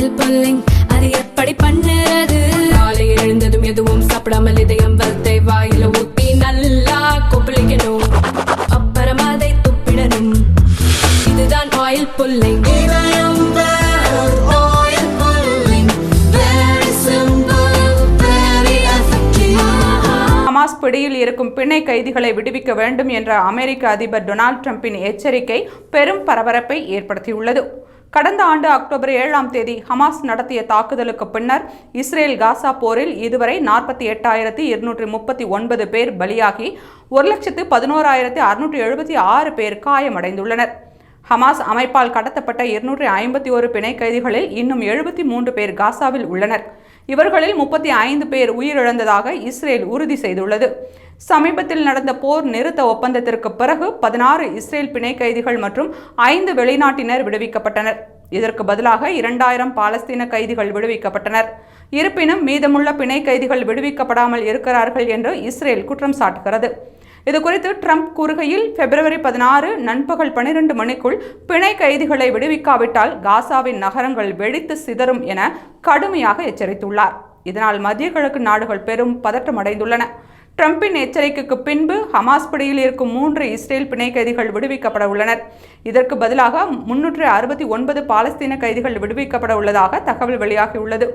Oil pulling அது எப்படி பண்ணுறது? காலை எழுந்ததும் எதுவும் சாப்பிடாமல் இதயம் வளர்த்தை வாயில ஊத்தி நல்லா கொப்பளிக்கணும். அப்புறம் அதை துப்பிடணும். இதுதான் ஆயில் புல்லிங் ஹமாஸ் பிடியில் இருக்கும் பிணை கைதிகளை விடுவிக்க வேண்டும் என்ற அமெரிக்க அதிபர் டொனால்ட் ட்ரம்பின் எச்சரிக்கை பெரும் பரபரப்பை ஏற்படுத்தியுள்ளது. கடந்த ஆண்டு அக்டோபர் ஏழாம் தேதி ஹமாஸ் நடத்திய தாக்குதலுக்கு பின்னர் இஸ்ரேல் காசா போரில் இதுவரை நாற்பத்தி எட்டாயிரத்தி இருநூற்றி முப்பத்தி ஒன்பது பேர் பலியாகி ஒரு லட்சத்து பதினோராயிரத்தி அறுநூற்றி எழுபத்தி ஆறு பேர் காயமடைந்துள்ளனர். ஹமாஸ் அமைப்பால் கடத்தப்பட்ட இருநூற்றி ஐம்பத்தி ஒரு பிணை கைதிகளில் இன்னும் எழுபத்தி மூன்று பேர் காசாவில் உள்ளனர். இவர்களில் முப்பத்தி ஐந்து பேர் உயிரிழந்ததாக இஸ்ரேல் உறுதி செய்துள்ளது. சமீபத்தில் நடந்த போர் நிறுத்த ஒப்பந்தத்திற்கு பிறகு பதினாறு இஸ்ரேல் பிணை கைதிகள் மற்றும் ஐந்து வெளிநாட்டினர் விடுவிக்கப்பட்டனர். இதற்கு பதிலாக இரண்டாயிரம் பாலஸ்தீன கைதிகள் விடுவிக்கப்பட்டனர். இருப்பினும் மீதமுள்ள பிணை கைதிகள் விடுவிக்கப்படாமல் இருக்கிறார்கள் என்று இஸ்ரேல் குற்றம் சாட்டுகிறது. இது குறித்து ட்ரம்ப் கூறுகையில் பிப்ரவரி பதினாறு நண்பகல் பனிரெண்டு மணிக்குள் பிணை கைதிகளை விடுவிக்காவிட்டால் காசாவின் நகரங்கள் வெடித்து சிதறும் என கடுமையாக எச்சரித்துள்ளார். இதனால் மத்திய கிழக்கு நாடுகள் பெரும் பதற்றமடைந்துள்ளன ட்ரம்பின் எச்சரிக்கைக்கு பின்பு ஹமாஸ் பிடியில் இருக்கும் மூன்று இஸ்ரேல் பிணை கைதிகள் விடுவிக்கப்பட உள்ளனர். இதற்கு பதிலாக முன்னூற்று அறுபத்தி ஒன்பது பாலஸ்தீன கைதிகள் விடுவிக்கப்பட உள்ளதாக தகவல் வெளியாகியுள்ளது.